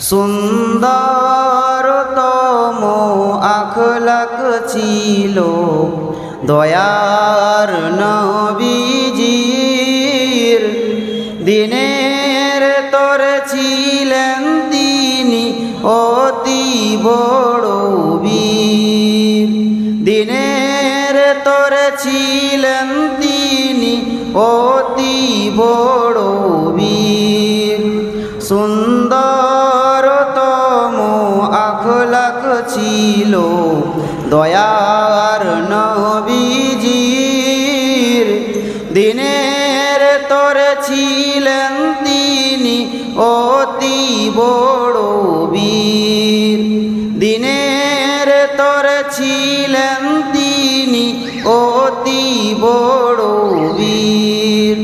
সুন্দরতম আখলাক ছিল। দয়ার নবীজির দিনের তোর ছিলেন তিনি অতি বড় বীর। দিনের তোর ছিলেন তিনি অতি বড় বীর। সুন্দরতম দয়ার নবীজির দিনের তোর ছিলেন তিনি অতি বড় বীর। দিনের তোর ছিলেন তিনি অতি বড় বীর।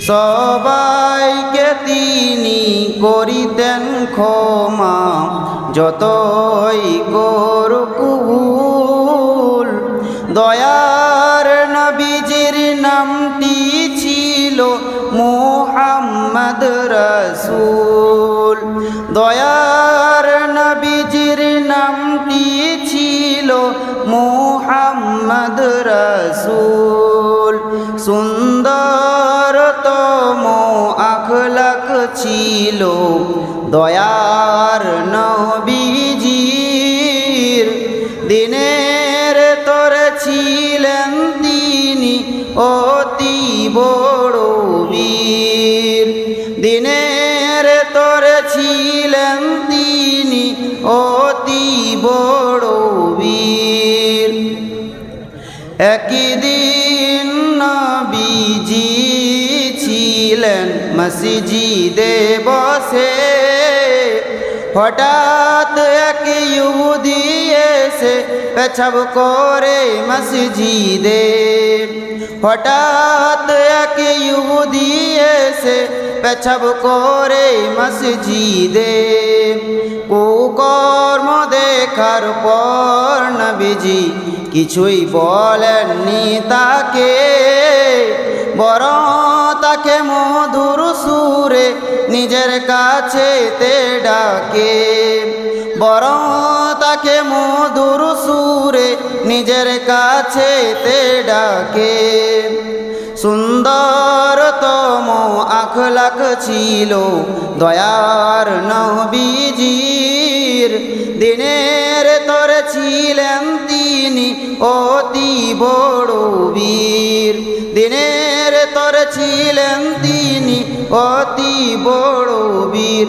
সবাইকে তিনি করিতেন ক্ষমা। যতই করকুল দয়ার নবীজির নামটি ছিল মোহাম্মদ রসুল। দয়ার নবীজির নামটি ছিল মোহাম্মদ রসুল। সুন্দরতম আখলাক ছিল দয়ার নবীজির দিনের তোর ছিলেন তিনি অতি বড় বীর। একদিন নবীজি ছিলেন মসজিদে বসে। হঠাৎ এক ইহুদি এসে পেছাব করে মসজিদে। হঠাৎ এক এসে পেছাব করে মসজিদে। কুকর্ম দেখার পর নবীজি কিছুই বলেননি তাকে। বরং তাকে মধুর সুরে নিজের কাছে তে ডাকে। বরং তাকে মধুর সুরে নিজের কাছে তে ডাকে। সুন্দরতম আখলাক ছিল দয়ার নবীজির। দিনের তোর ছিলেন তিনি অতি বড় বীর। দিনের তোর ছিলেন তিনি অতি বড় বীর।